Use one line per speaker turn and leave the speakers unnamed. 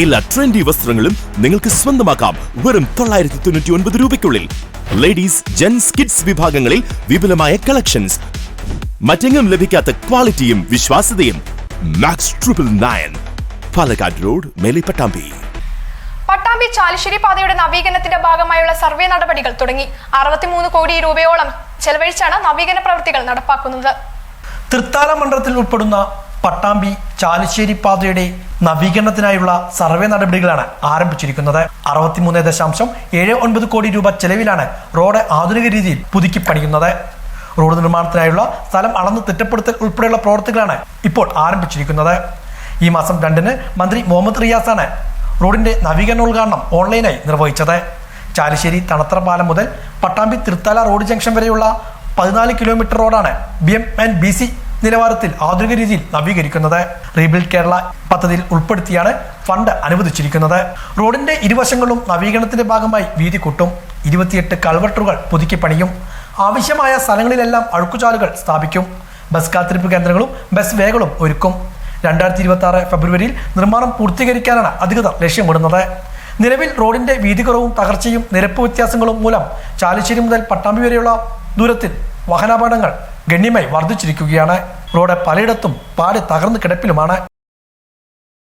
എല്ലാ ട്രെൻഡി വസ്ത്രങ്ങളും നിങ്ങൾക്ക് സ്വന്തമാക്കാം വെറും തൊള്ളായിരത്തി തൊണ്ണൂറ്റി ഒൻപത് രൂപയ്ക്കുള്ളിൽ. ലേഡീസ് ജെൻസ് കിഡ്സ് വിഭാഗങ്ങളിൽ വിപുലമായ കളക്ഷൻസ് മറ്റെങ്ങും ലഭിക്കാത്ത ക്വാളിറ്റിയും വിശ്വാസ്യതയും. Max triple nine Palakkad road Melipattambi.
Pattambi Chalissery പാതയുടെ നവീകരണത്തിന്റെ ഭാഗമായുള്ള സർവേ നടപടികൾ തുടങ്ങി. അറുപത്തിമൂന്ന് കോടി രൂപയോളം ചെലവഴിച്ചാണ് നവീകരണ പ്രവൃത്തികൾ നടപ്പാക്കുന്നത്.
തൃത്താല മണ്ഡലത്തിൽ ഉൾപ്പെടുന്ന പട്ടാമ്പി ചാലിശ്ശേരി പാതയുടെ നവീകരണത്തിനായുള്ള സർവേ നടപടികളാണ് ആരംഭിച്ചിരിക്കുന്നത്. അറുപത്തിമൂന്ന് ദശാംശം ഏഴ് ഒൻപത് കോടി രൂപ ചെലവിലാണ് റോഡ് ആധുനിക രീതിയിൽ പുതുക്കി പണിയുന്നത്. റോഡ് നിർമ്മാണത്തിനായുള്ള സ്ഥലം അളന്ന് തിട്ടപ്പെടുത്തൽ ഉൾപ്പെടെയുള്ള പ്രവർത്തികളാണ് ഇപ്പോൾ ആരംഭിച്ചിരിക്കുന്നത്. ഈ മാസം രണ്ടിന് മന്ത്രി മുഹമ്മദ് റിയാസാണ് റോഡിന്റെ നവീകരണ ഉദ്ഘാടനം ഓൺലൈനായി നിർവഹിച്ചത്. ചാലിശ്ശേരി തണത്ര പാലം മുതൽ പട്ടാമ്പി തൃത്താല റോഡ് ജംഗ്ഷൻ വരെയുള്ള പതിനാല് കിലോമീറ്റർ റോഡാണ് B M and B C നിലവാരത്തിൽ ആധുനിക രീതിയിൽ നവീകരിക്കുന്നത്. റീബിൽഡ് കേരള പദ്ധതിയിൽ ഉൾപ്പെടുത്തിയാണ് ഫണ്ട് അനുവദിച്ചിരിക്കുന്നത്. റോഡിന്റെ ഇരുവശങ്ങളും നവീകരണത്തിന്റെ ഭാഗമായി വീതി കൂട്ടും. ഇരുപത്തിയെട്ട് കൾവർട്ടറുകൾ പുതുക്കി പണിയും. ആവശ്യമായ സ്ഥലങ്ങളിലെല്ലാം അഴുക്കുചാലുകൾ സ്ഥാപിക്കും. ബസ് കാത്തിരിപ്പ് കേന്ദ്രങ്ങളും ബസ് വേകളും ഒരുക്കും. രണ്ടായിരത്തി ഇരുപത്തി ആറ് ഫെബ്രുവരിയിൽ നിർമ്മാണം പൂർത്തീകരിക്കാനാണ് അധികൃതർ ലക്ഷ്യമിടുന്നത്. നിലവിൽ റോഡിന്റെ വീതികുറവും തകർച്ചയും നിരപ്പ് വ്യത്യാസങ്ങളും മൂലം ചാലിശ്ശേരി മുതൽ പട്ടാമ്പി വരെയുള്ള ദൂരത്തിൽ വാഹനാപകടങ്ങൾ ഗണ്യമായി വർദ്ധിച്ചിരിക്കുകയാണ്. റോഡ് പലയിടത്തും പാടെ തകർന്ന് കിടപ്പിലുമാണ്.